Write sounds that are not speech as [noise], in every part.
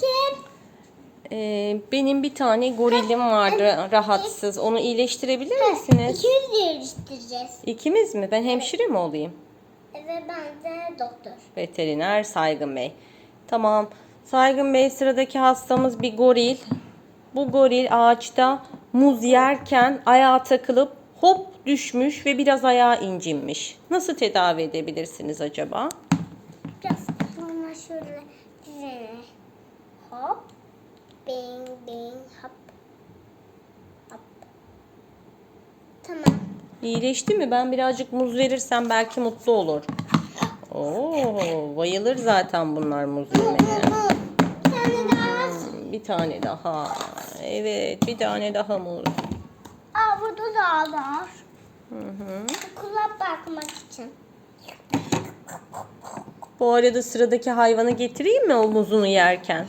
Kim? Ee, benim bir tane gorilim vardı rahatsız. Onu iyileştirebilir misiniz? İkimiz de. İkimiz mi? Ben hemşire mi olayım? Ve ben de doktor. Veteriner Saygın Bey. Tamam. Saygın Bey sıradaki hastamız bir goril. Bu goril ağaçta muz yerken ayağa takılıp hop düşmüş ve biraz ayağı incinmiş. Nasıl tedavi edebilirsiniz acaba? Biraz sonra şöyle düzene. Hop. Bing bing hop. Hop. Tamam. İyileşti mi? Ben birazcık muz verirsem belki mutlu olur. Oo, bayılır zaten bunlar muz yemeye. Bir tane daha. Bir tane daha. Evet, bir tane daha muz. Aa burada da var. Hı hı. Okula bakmak için. Bu arada sıradaki hayvanı getireyim mi o muzunu yerken?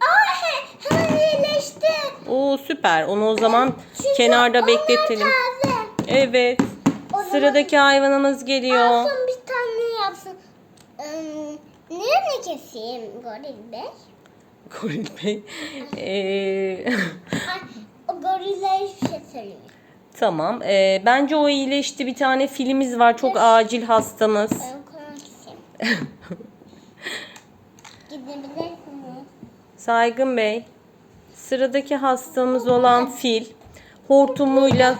Aa he, hemen iyileşti. Oo süper. Onu o zaman Çünkü kenarda bekletelim. taze. Evet. zaman- Sıradaki hayvanımız geliyor. Alsın bir tane yapsın. Ee, nereye keseyim goril bey? Goril Bey. [laughs] Ee, o goriller hiçbir şey söylemiyor. tamam. Ee, bence o iyileşti. Bir tane filimiz var. Çok acil hastamız. Ben. [laughs] Gidebilir miyim? Saygın Bey. Sıradaki hastamız olan fil hortumuyla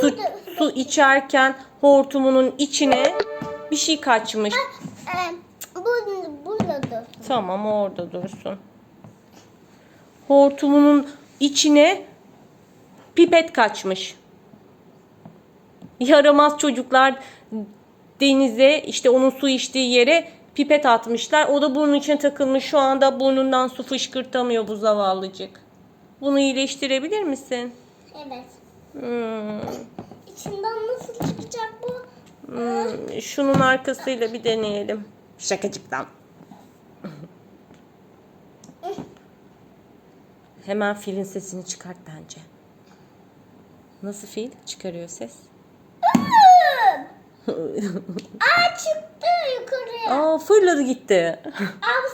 su, su içerken hortumunun içine bir şey kaçmış. Bu burada dursun. Tamam orada dursun. Hortumunun içine pipet kaçmış. Yaramaz çocuklar denize işte onun su içtiği yere pipet atmışlar. O da burnun içine takılmış. Şu anda burnundan su fışkırtamıyor bu zavallıcık. Bunu iyileştirebilir misin? Evet. Hmm, İçinden nasıl çıkacak bu? hmm, şunun arkasıyla bir deneyelim. Şakacıktan. Hemen filin sesini çıkart bence. Nasıl fil? Çıkarıyor ses. Aa çıktı yukarıya. Aa fırladı gitti. Aa